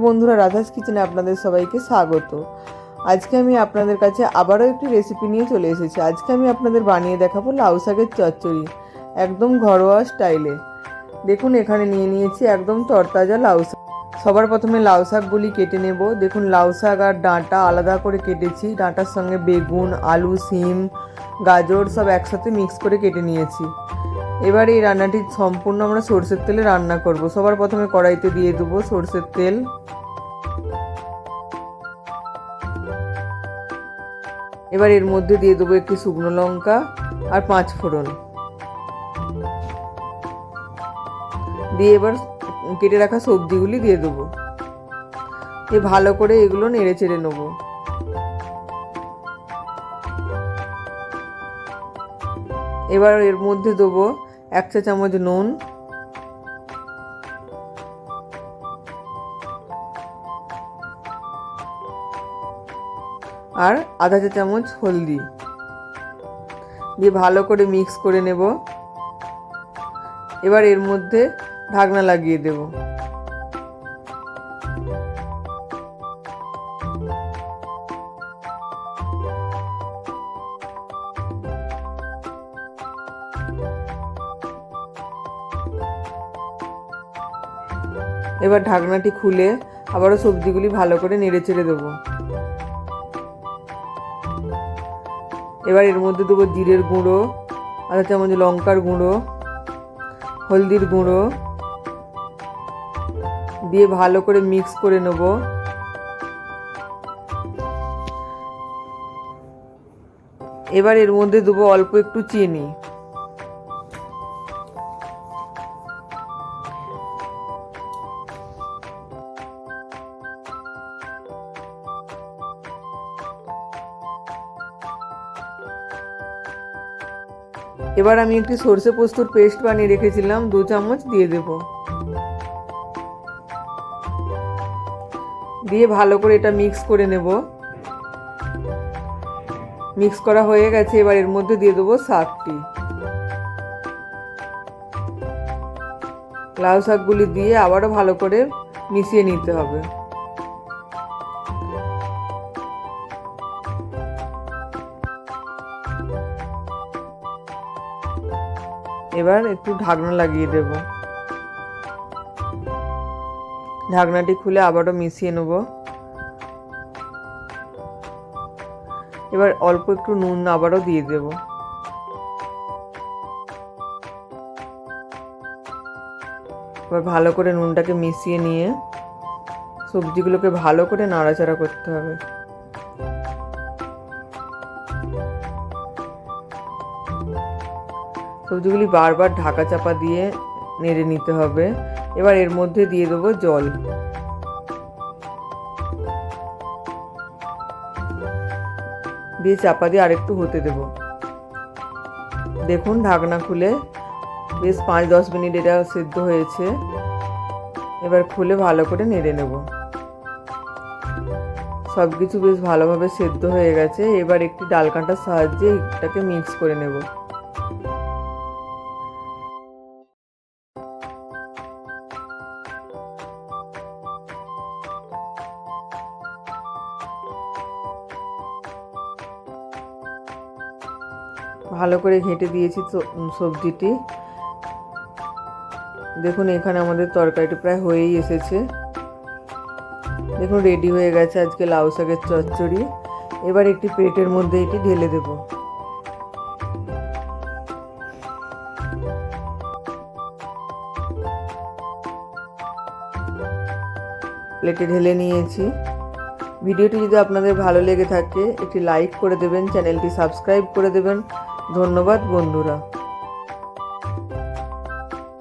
বন্ধুরা রাধাস কিচেনে আপনাদের সবাইকে স্বাগত। আজকে আমি আপনাদের কাছে আবারও একটি রেসিপি নিয়ে চলে এসেছি। আজকে আমি আপনাদের বানিয়ে দেখাবো লাউ শাকের চচ্চড়ি, একদম ঘরোয়া স্টাইলে। দেখুন, এখানে নিয়ে নিয়েছি একদম তরতাজা লাউ শাক। সবার প্রথমে লাউ শাকগুলি কেটে নেব। দেখুন, লাউ শাক আর ডাঁটা আলাদা করে কেটেছি। ডাঁটার সঙ্গে বেগুন, আলু, সিম, গাজর সব একসাথে মিক্স করে কেটে নিয়েছি। এবার এই রান্নাটি সম্পূর্ণ আমরা সর্ষের তেলে রান্না করব। সবার প্রথমে কড়াইতে দিয়ে দেবো সর্ষের তেল। এবার এর মধ্যে দিয়ে দেবো একটি শুকনো লঙ্কা আর পাঁচ ফোড়ন। দিয়ে এবার কেটে রাখা সবজিগুলি দিয়ে দেবো। এ ভালো করে এগুলো নেড়ে চেড়ে নেব। এবার এর মধ্যে দেবো এক চা চামচ নুন। আর আধা চা চামচ হলদি। দিয়ে ভালো করে মিক্স করে নেব। এবার এর মধ্যে ঢাকনা লাগিয়ে দেব। এবার ঢাকনাটি খুলে আবারও সবজিগুলি ভালো করে নেড়ে চেড়ে দেবো। এবার এর মধ্যে দেবো জিরের গুঁড়ো আধা চামচ লঙ্কার গুঁড়ো, হলদির গুঁড়ো দিয়ে ভালো করে মিক্স করে নেব। এবার এর মধ্যে দেবো অল্প একটু চিনি। এবার আমি একটি সর্ষে পোস্তর পেস্ট বানিয়ে রেখেছিলাম, দু চামচ দিয়ে দেব। দিয়ে ভালো করে এটা মিক্স করে নেব। মিক্স করা হয়ে গেছে, এবার এর মধ্যে দিয়ে দেবো শাকটি। লাউ শাকগুলি দিয়ে আবারও ভালো করে মিশিয়ে নিতে হবে। এবার একটু ঢাকনা লাগিয়ে দেব। ঢাকনাটি খুলে আবারও মিশিয়ে নেব। এবার অল্প একটু নুন আবারও দিয়ে দেব। এবার ভালো করে নুনটাকে মিশিয়ে নিয়ে সবজিগুলোকে ভালো করে নাড়াচাড়া করতে হবে। সবজিগুলি বারবার ঢাকা চাপা দিয়ে নেড়ে নিতে হবে। এবার এর মধ্যে দিয়ে দেবো জল। দিয়ে চাপা দিয়ে আরেকটু হতে দেব। দেখুন ঢাকনা খুলে বেশ পাঁচ দশ মিনিট এটা সেদ্ধ হয়েছে। এবার খুলে ভালো করে নেড়ে নেব। সব কিছু বেশ ভালোভাবে সেদ্ধ হয়ে গেছে। এবার একটি ডাল কাঁটার সাহায্যে এটাকে মিক্স করে নেব। ভালো করে ঘেঁটে দিয়েছি সবজিটি। দেখুন, এখানে আমাদের তরকারিটি প্রায় হয়েই এসেছে। দেখুন রেডি হয়ে গেছে আজকে লাউ শাকের চচ্চড়ি। এবার একটি প্লেটের মধ্যে এটি ঢেলে দেব। প্লেটে ঢেলে নিয়েছি। ভিডিওটি যদি আপনাদের ভালো লেগে থাকে, একটি লাইক করে দেবেন, চ্যানেলটি সাবস্ক্রাইব করে দেবেন। ধন্যবাদ বন্ধুরা।